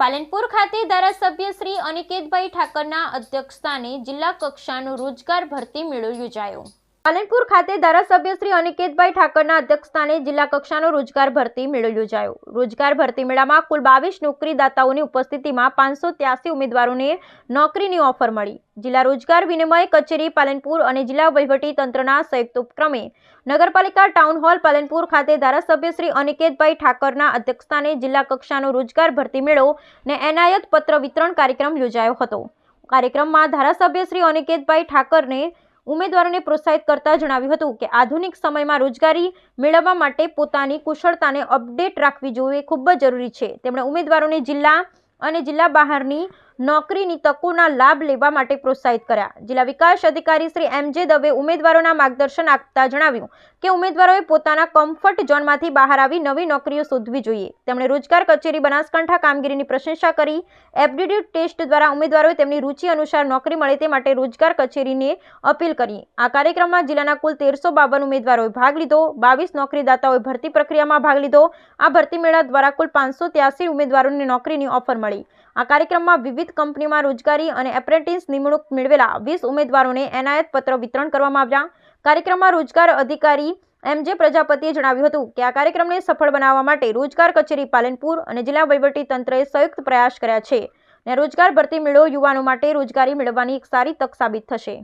પાલનપુર ખાતે ધારાસભ્ય શ્રી અનિકેતભાઈ ઠાકરના અધ્યક્ષસ્થાને જિલ્લા કક્ષાનું રોજગાર ભરતી મેળો યોજાયો. પાલનપુર ખાતે ધારાસભ્ય શ્રી અનિકેતભાઈ ઠાકરના અધ્યક્ષસ્થાને જિલ્લા કક્ષાનો રોજગાર ભરતી મેળો યોજાયો. રોજગાર ભરતી મેળામાં કુલ બાવીસ નોકરીદાતાઓની ઉપસ્થિતિમાં પાંચસો ઉમેદવારોને નોકરીની ઓફર મળી. જિલ્લા રોજગાર વિનિમય કચેરી પાલનપુર અને જિલ્લા વહીવટી તંત્રના સંયુક્ત ઉપક્રમે નગરપાલિકા ટાઉન હોલ પાલનપુર ખાતે ધારાસભ્ય શ્રી અનિકેતભાઈ ઠાકરના અધ્યક્ષસ્થાને જિલ્લા કક્ષાનો રોજગાર ભરતી મેળો ને એનાયત પત્ર વિતરણ કાર્યક્રમ યોજાયો હતો. કાર્યક્રમમાં ધારાસભ્ય શ્રી અનિકેતભાઈ ઠાકરને ઉમેદવારોને પ્રોત્સાહિત કરતા જણાવ્યું હતું કે આધુનિક સમયમાં રોજગારી મેળવવા માટે પોતાની કુશળતાને અપડેટ રાખવી જોઈએ ખૂબ જ જરૂરી છે. તેમણે ઉમેદવારોને જિલ્લા અને જિલ્લા બહારની નોકરીની તકોના લાભ લેવા માટે પ્રોત્સાહિત કર્યા. જિલ્લા વિકાસ અધિકારી શ્રી એમ જે દવે ઉમેદવારોના માર્ગદર્શન આપતા જણાવ્યું કે ઉમેદવારોએ પોતાના કમ્ફર્ટ ઝોનમાંથી બહાર આવી નવી નોકરીઓ શોધવી જોઈએ. તેમણે રોજગાર કચેરી, બનાસકાંઠા કામગીરીની પ્રશંસા કરી. એપ્ટિટ્યૂડ ટેસ્ટ દ્વારા ઉમેદવારોએ તેમની રુચિ અનુસાર નોકરી મળે તે માટે રોજગાર કચેરીને અપીલ કરી. આ કાર્યક્રમમાં જિલ્લાના કુલ તેરસો બાવન ઉમેદવારોએ ભાગ લીધો. બાવીસ નોકરીદાતાઓએ ભરતી પ્રક્રિયામાં ભાગ લીધો. આ ભરતી મેળા દ્વારા કુલ પાંચસો ઉમેદવારોને નોકરીની ઓફર મળી. આ કાર્યક્રમમાં વિવિધ કંપનીમાં રોજગારી અને એપ્રેન્ટિસ નિમણૂક મેળવેલા વીસ ઉમેદવારોને એનાયત પત્ર વિતરણ કરવામાં આવ્યા. કાર્યક્રમમાં રોજગાર અધિકારી એમ જે પ્રજાપતિએ જણાવ્યું હતું કે આ કાર્યક્રમને સફળ બનાવવા માટે રોજગાર કચેરી પાલનપુર અને જિલ્લા તંત્રએ સંયુક્ત પ્રયાસ કર્યા છે. અને રોજગાર ભરતી મેળો યુવાનો માટે રોજગારી મેળવવાની એક સારી તક સાબિત થશે.